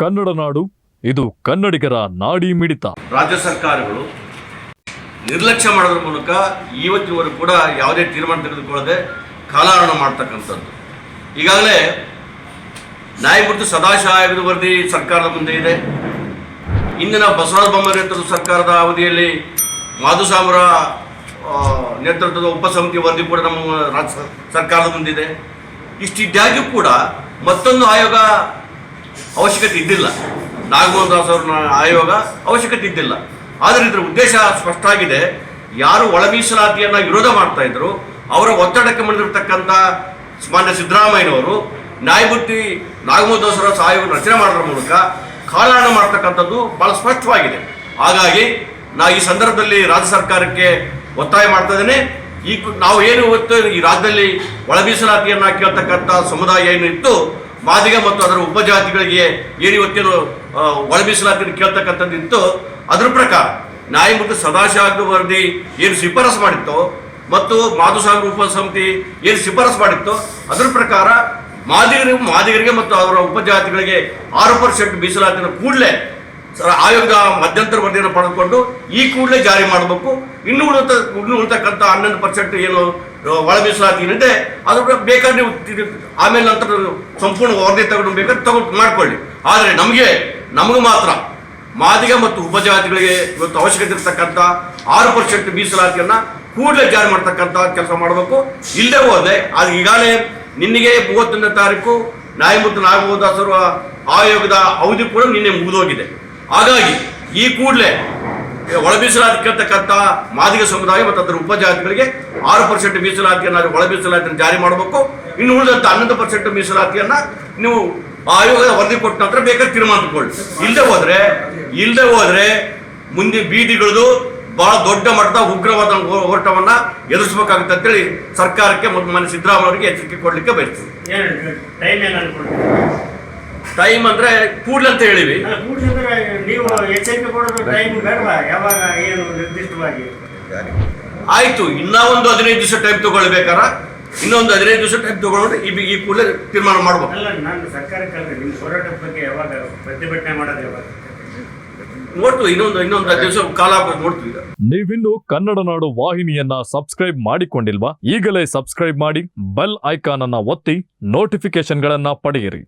ಕನ್ನಡ ನಾಡು, ಇದು ಕನ್ನಡಿಗರ ನಾಡಿ ಮಿಡಿತ. ರಾಜ್ಯ ಸರ್ಕಾರಗಳು ನಿರ್ಲಕ್ಷ್ಯ ಮಾಡೋದ್ರ ಮೂಲಕ ಇವತ್ತಿನವರೆಗೂ ಕೂಡ ಯಾವುದೇ ತೀರ್ಮಾನ ತೆಗೆದುಕೊಳ್ಳದೆ ಕಾಲಹರಣ ಮಾಡ್ತಕ್ಕಂಥದ್ದು. ಈಗಾಗಲೇ ನ್ಯಾಯಮೂರ್ತಿ ಸದಾಶಿವ ವರದಿ ಸರ್ಕಾರದ ಮುಂದೆ ಇದೆ. ಇಂದಿನ ಬಸವರಾಜ ಬೊಮ್ಮಾಯಿ ನೇತೃತ್ವದ ಸರ್ಕಾರದ ಅವಧಿಯಲ್ಲಿ ಮಾಧುಸಾಮರ ನೇತೃತ್ವದ ಉಪಸಮಿತಿ ವರದಿ ಕೂಡ ನಮ್ಮ ರಾಜ್ಯ ಸರ್ಕಾರದ ಮುಂದಿದೆ ಇಷ್ಟಿದ್ದಾಗ್ಯೂ ಕೂಡ ಮತ್ತೊಂದು ಆಯೋಗ ಅವಶ್ಯಕತೆ ಇದ್ದಿಲ್ಲ. ನಾಗಮೋಹನ್ ದಾಸ್ ಅವ್ರ ಆಯೋಗ ಅವಶ್ಯಕತೆ ಇದ್ದಿಲ್ಲ. ಆದರೆ ಇದರ ಉದ್ದೇಶ ಸ್ಪಷ್ಟ ಆಗಿದೆ ಯಾರು ಒಳ ಮೀಸಲಾತಿಯನ್ನು ವಿರೋಧ ಮಾಡ್ತಾ ಇದ್ರು, ಅವರ ಒತ್ತಡಕ್ಕೆ ಮಣಿದಿರ್ತಕ್ಕಂಥ ಮಾನ್ಯ ಸಿದ್ದರಾಮಯ್ಯನವರು, ನ್ಯಾಯಮೂರ್ತಿ ನಾಗಮೋಹನ್ ದಾಸ್ ಅವರ ಆಯೋಗ ರಚನೆ ಮಾಡೋದ್ರ ಮೂಲಕ ಕಾಲಹರಣ ಮಾಡ್ತಕ್ಕಂಥದ್ದು ಬಹಳ ಸ್ಪಷ್ಟವಾಗಿದೆ. ಹಾಗಾಗಿ ನಾ ಈ ಸಂದರ್ಭದಲ್ಲಿ ರಾಜ್ಯ ಸರ್ಕಾರಕ್ಕೆ ಒತ್ತಾಯ ಮಾಡ್ತಾ ಇದ್ದೇನೆ. ಈ ನಾವು ಏನು ಇವತ್ತು ಈ ರಾಜ್ಯದಲ್ಲಿ ಒಳ ಮೀಸಲಾತಿಯನ್ನು ಕೇಳ್ತಕ್ಕಂಥ ಸಮುದಾಯ ಏನು ಇತ್ತು ಮಾದಿಗ ಮತ್ತು ಅದರ ಉಪಜಾತಿಗಳಿಗೆ ಏನು ಇವತ್ತೇನು ಒಳ ಮೀಸಲಾತಿಯನ್ನು ಕೇಳ್ತಕ್ಕಂಥದ್ದು ಇತ್ತು. ಅದ್ರ ಪ್ರಕಾರ ನ್ಯಾಯಮೂರ್ತಿ ಸದಾಶಿವ ವರದಿ ಏನು ಶಿಫಾರಸು ಮಾಡಿತ್ತೋ ಮತ್ತು ಮಾಧುಸಾಗರ ಉಪಸಮಿತಿ ಏನು ಶಿಫಾರಸು ಮಾಡಿತ್ತೋ, ಅದ್ರ ಪ್ರಕಾರ ಮಾದಿಗರಿಗೆ ಮಾದಿಗರಿಗೆ ಮತ್ತು ಅವರ ಉಪಜಾತಿಗಳಿಗೆ ಆರು ಪರ್ಸೆಂಟ್ ಮೀಸಲಾತಿಯನ್ನು ಕೂಡಲೇ ಆಯೋಗದ ಮಧ್ಯಂತರ ವರದಿಯನ್ನು ಪಡೆದುಕೊಂಡು ಈ ಕೂಡಲೇ ಜಾರಿ ಮಾಡಬೇಕು. ಇನ್ನು ಉಳಿತ, ಇನ್ನು ಉಳಿತಕ್ಕಂಥ ಹನ್ನೊಂದು ಪರ್ಸೆಂಟ್ ಏನು ಒಳ ಮೀಸಲಾತಿ ಏನಿದೆ ಅದು ಕೂಡ ಬೇಕಾದ್ರೆ ನೀವು ಆಮೇಲೆ ನಂತರ ಸಂಪೂರ್ಣ ವರದಿ ತಗೊಂಡು ಬೇಕಾದ್ರೆ ತಗೊಂಡು ಮಾಡ್ಕೊಳ್ಳಿ. ಆದರೆ ನಮಗೆ ನಮಗೆ ಮಾತ್ರ ಮಾದಿಗ ಮತ್ತು ಉಪಜಾತಿಗಳಿಗೆ ಇವತ್ತು ಅವಶ್ಯಕತೆ ಇರತಕ್ಕಂಥ ಆರು ಪರ್ಸೆಂಟ್ ಮೀಸಲಾತಿಯನ್ನು ಕೂಡಲೇ ಜಾರಿ ಮಾಡ್ತಕ್ಕಂಥ ಕೆಲಸ ಮಾಡಬೇಕು. ಇಲ್ಲದೆ ಹೋದೆ ಅದು ಈಗಾಗಲೇ ನಿನ್ನೆಗೆ ಮೂವತ್ತೊಂದನೇ ತಾರೀಕು ನ್ಯಾಯಮೂರ್ತಿ ನಾಗಮೋಹನ್ ದಾಸ್ ಆಯೋಗದ ಅವಧಿ ಕೂಡ ನಿನ್ನೆ ಮುಗಿದೋಗಿದೆ. ಹಾಗಾಗಿ ಈ ಕೂಡಲೇ ಒಳ ಮೀಸಲಾತಿ ಕೇಳ್ತಕ್ಕಂಥ ಮಾದಿಗ ಸಮುದಾಯ ಮತ್ತು ಅದರ ಉಪಜಾತಿಗಳಿಗೆ ಆರು ಪರ್ಸೆಂಟ್ ಮೀಸಲಾತಿಯನ್ನು ಒಳ ಮೀಸಲಾತಿಯನ್ನು ಜಾರಿ ಮಾಡಬೇಕು. ಇನ್ನು ಉಳಿದಂತ ಹನ್ನೊಂದು ಪರ್ಸೆಂಟ್ ಮೀಸಲಾತಿಯನ್ನು ನೀವು ಆಯೋಗದ ವರದಿ ಕೊಟ್ಟ ನಂತರ ಬೇಕಾದ್ರೆ ತೀರ್ಮಾನ ತಗೊಳ್ಳಿ. ಇಲ್ಲದೆ ಹೋದ್ರೆ, ಇಲ್ಲದೆ ಹೋದರೆ ಮುಂದೆ ಬೀದಿಗಳದು ಬಹಳ ದೊಡ್ಡ ಮಟ್ಟದ ಉಗ್ರವಾದ ಹೋರಾಟವನ್ನು ಎದುರಿಸಬೇಕಾಗುತ್ತೆ ಅಂತೇಳಿ ಸರ್ಕಾರಕ್ಕೆ ಮತ್ತು ಮನೆ ಸಿದ್ದರಾಮಯ್ಯ ಅವರಿಗೆ ಎಚ್ಚರಿಕೆ ಕೊಡಲಿಕ್ಕೆ ಬಯಸ್ತೀವಿ ಟೈಮ್ ಅಂದ್ರೆ ಕೂಡ್ಲ ಅಂತ ಹೇಳಿವಿ. ನೀವು ಎಚ್ಚರಿಕೆ ಟೈಮ್ ಬೇಡವಾ? ಯಾವಾಗ ಏನು ನಿರ್ದಿಷ್ಟವಾಗಿ? ಆಯ್ತು ಇನ್ನ ಒಂದು ಹದಿನೈದು ದಿವಸ ಟೈಮ್ ತಗೊಳ್ಬೇಕಾರ? ಇನ್ನೊಂದು ಹದಿನೈದು ದಿವಸ ಟೈಮ್ ತಗೊಂಡು ಈ ಈ ಕೂಡಲೇ ತೀರ್ಮಾನ ಮಾಡ್ಬೋದು. ಅಲ್ಲ ನಾನು ಸರ್ಕಾರಕ್ಕೆ ನಿಮ್ಮ ಹೋರಾಟದ ಬಗ್ಗೆ ಯಾವಾಗ ಪ್ರತಿಭಟನೆ ಮಾಡೋದು ಯಾವಾಗ? ನೋಡ್ತೀವಿ ಇನ್ನೊಂದು ಇನ್ನೊಂದು ದಿವಸ ಕಾಲಾವಕಾಶ ನೋಡ್ತು ಈಗ. ನೀವಿನ್ನು ಕನ್ನಡ ನಾಡು ವಾಹಿನಿಯನ್ನ ಸಬ್ಸ್ಕ್ರೈಬ್ ಮಾಡಿಕೊಂಡಿಲ್ವಾ? ಈಗಲೇ ಸಬ್ಸ್ಕ್ರೈಬ್ ಮಾಡಿ ಬೆಲ್ ಐಕಾನ್ ಅನ್ನ ಒತ್ತಿ ನೋಟಿಫಿಕೇಶನ್ಗಳನ್ನ ಪಡೆಯಿರಿ.